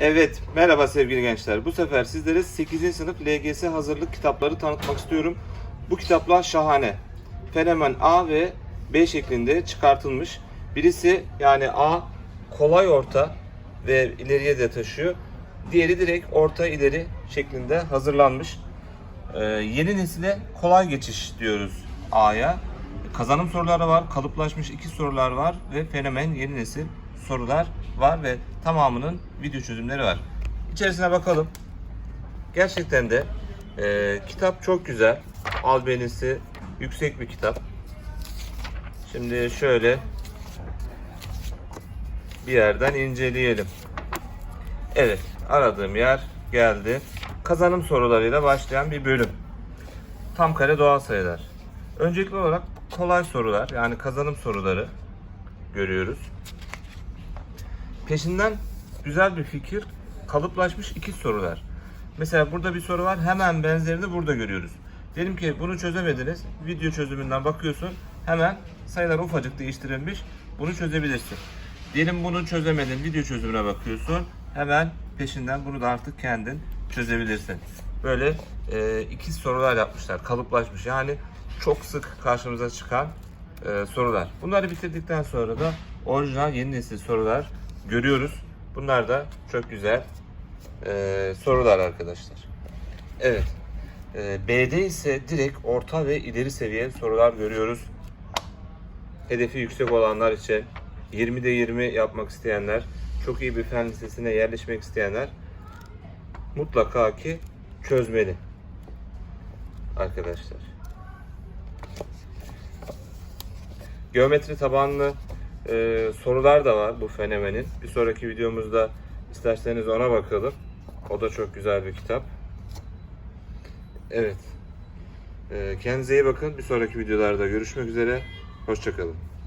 Evet, merhaba sevgili gençler. Bu sefer sizlere 8. sınıf LGS hazırlık kitapları tanıtmak istiyorum. Bu kitaplar şahane. Fenomen A ve B şeklinde çıkartılmış. Birisi yani A kolay orta ve ileriye de taşıyor. Diğeri direkt orta ileri şeklinde hazırlanmış. Ee, yeni nesile kolay geçiş diyoruz A'ya. Kazanım soruları var, kalıplaşmış iki sorular var ve fenomen yeni nesil sorular var ve tamamının video çözümleri var. İçerisine bakalım. Gerçekten de e, kitap çok güzel. Albenisi yüksek bir kitap. Şimdi şöyle bir yerden inceleyelim. Evet, aradığım yer geldi. Kazanım sorularıyla başlayan bir bölüm. Tam kare doğal sayılar. Öncelikli olarak kolay sorular, yani kazanım soruları görüyoruz. Peşinden güzel bir fikir, kalıplaşmış iki sorular. Mesela burada bir soru var, hemen benzerini burada görüyoruz. Diyelim ki bunu çözemediniz, video çözümünden bakıyorsun, hemen sayılar ufacık değiştirilmiş, bunu çözebilirsin. Diyelim bunu çözemedin, video çözümüne bakıyorsun, hemen peşinden bunu da artık kendin çözebilirsin. Böyle e, iki sorular yapmışlar, kalıplaşmış. Yani çok sık karşımıza çıkan e, sorular. Bunları bitirdikten sonra da orijinal yeni nesil sorular görüyoruz. Bunlar da çok güzel e, sorular arkadaşlar. Evet. E, B'de ise direkt orta ve ileri seviye sorular görüyoruz. Hedefi yüksek olanlar için 20'de 20 yapmak isteyenler, çok iyi bir fen lisesine yerleşmek isteyenler mutlaka ki çözmeli arkadaşlar. Geometri tabanlı e, sorular da var bu fenomenin. Bir sonraki videomuzda isterseniz ona bakalım. O da çok güzel bir kitap. Evet. E, kendinize iyi bakın. Bir sonraki videolarda görüşmek üzere. Hoşçakalın.